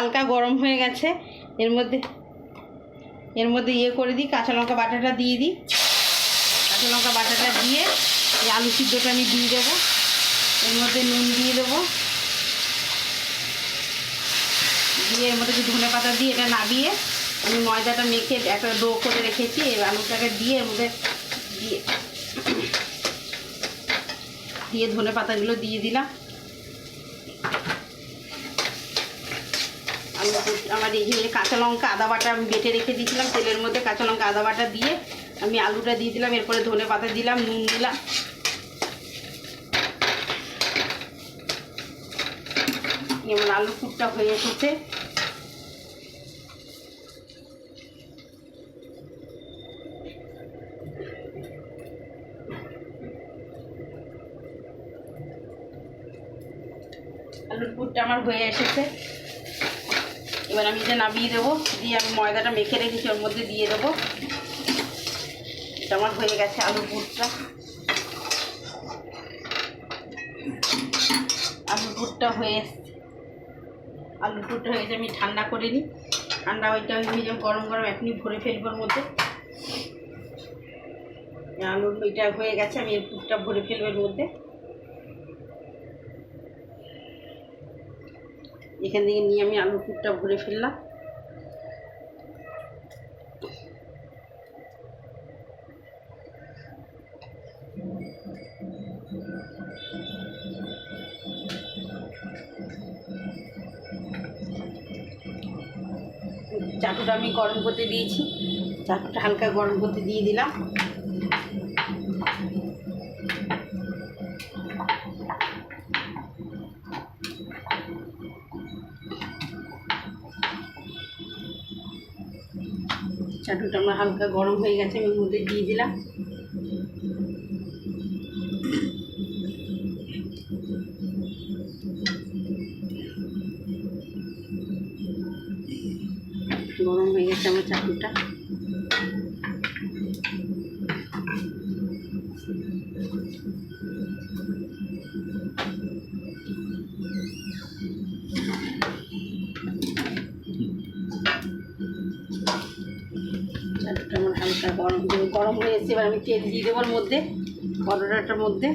হালকা গরম হয়ে গেছে। এর মধ্যে এর মধ্যে ইয়ে করে দিই, কাঁচা লঙ্কা বাটাটা দিয়ে দিই। কাঁচা লঙ্কা বাটাটা দিয়ে এই আলু সিদ্ধটা আমি দিয়ে দেবো। এর মধ্যে নুন দিয়ে দেবো। দিয়ে এর মধ্যে ধনে পাতা দিয়ে এটা নাবিয়ে আমি ময়দাটা মেখে একটা ডো করে রেখেছি, এই আলুটাকে দিয়ে এর মধ্যে দিয়ে দিয়ে ধনে পাতাগুলো দিয়ে দিলাম আলু কুচ- আমার যে কাঁচা লঙ্কা, আদা বাটা বেটে রেখে দিয়েছিলাম, তেলের মধ্যে কাঁচা লঙ্কা, আদা বাটা দিয়ে আমি আলুটা দিয়ে দিলাম, এরপরে ধনে পাতা দিলাম, নুন দিলাম। যেমন আলু কুটটা হয়ে এসেছে। আলুর পুরটা আমার হয়ে এসেছে। এবার আমি যে নামিয়ে দেবো। দিয়ে আমি ময়দাটা মেখে রেখেছি, ওর মধ্যে দিয়ে দেবো। এটা আমার হয়ে গেছে আলুর পুরটা আলুর ভুটটা হয়ে এসছে। আলুর পুরটা হয়ে গেছে, আমি ঠান্ডা করে নিই। ঠান্ডা ওইটা আমি যখন গরম গরম এখনই ভরে ফেলব ওর মধ্যে। আলুর ওইটা হয়ে গেছে, আমি পুরটা ভরে ফেলব এর মধ্যে। এখান থেকে নিয়ে আমি আলুর পুরটা ভরে ফেললাম। চাটুটা আমি গরম করতে দিয়েছি। চাটুটা হালকা গরম করতে দিয়ে দিলাম। চাটুটা আমার হালকা গরম হয়ে গেছে, আমি মধ্যে দিয়ে দিলাম। গরম হয়ে গেছে আমার চাটুটা। চাটুটা আমার হালকা গরম। গরম হয়ে এসেছে, এবার আমি তেল দিয়ে দেবো মধ্যে? পরোটাটার মধ্যে।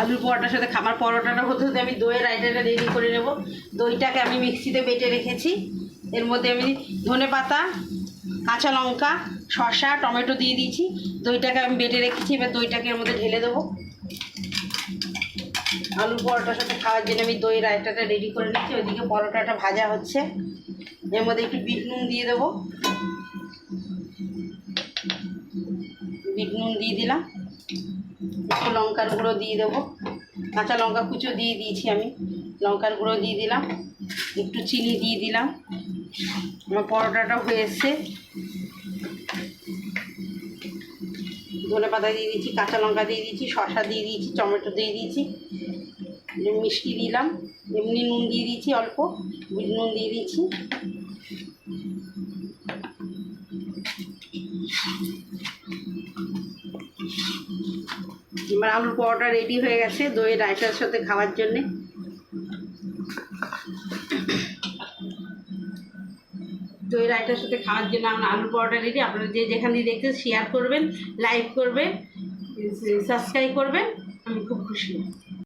আলুর পরোটার সাথে খাবার পরোটাটা হতে হতে আমি দইয়ের আইটাটা রেডি করে নেব। দইটাকে আমি মিক্সিতে বেটে রেখেছি। এর মধ্যে আমি ধনে পাতা, কাঁচা লঙ্কা, শসা, টমেটো দিয়ে দিয়েছি। দইটাকে আমি বেটে রেখেছি, এবার দইটাকে এর মধ্যে ঢেলে দেবো। আলুর পরোটার সাথে খাওয়ার জন্য আমি দই রায়তাটা রেডি করে নিচ্ছি। ওইদিকে পরোটাটা ভাজা হচ্ছে। এর মধ্যে একটু বিট নুন দিয়ে দেবো। বিট নুন দিয়ে দিলাম। একটু লঙ্কার গুঁড়ো দিয়ে দেবো। কাঁচা লঙ্কা কুচো দিয়ে দিয়েছি আমি। লঙ্কার গুঁড়ো দিয়ে দিলাম। একটু চিনি দিয়ে দিলাম। আমার পরোটাটা হয়ে এসছে। ধনে পাতা দিয়ে দিয়েছি, কাঁচা লঙ্কা দিয়ে দিয়েছি, শসা দিয়ে দিয়েছি, টমেটো দিয়ে দিয়েছি মিষ্টি দিলাম, এমনি নুন দিয়ে দিয়েছি অল্প, নুন দিয়ে দিয়েছি। এবার আলুর পরোটা রেডি হয়ে গেছে দই রায়তার সাথে খাওয়ার জন্যে। দই রায়তার সাথে খাওয়ার জন্য আমার আলু পরোটা রেডি। আপনারা যে যেখান দিয়ে দেখতে শেয়ার করবেন লাইক করবেন সাবস্ক্রাইব করবেন। আমি খুব খুশি।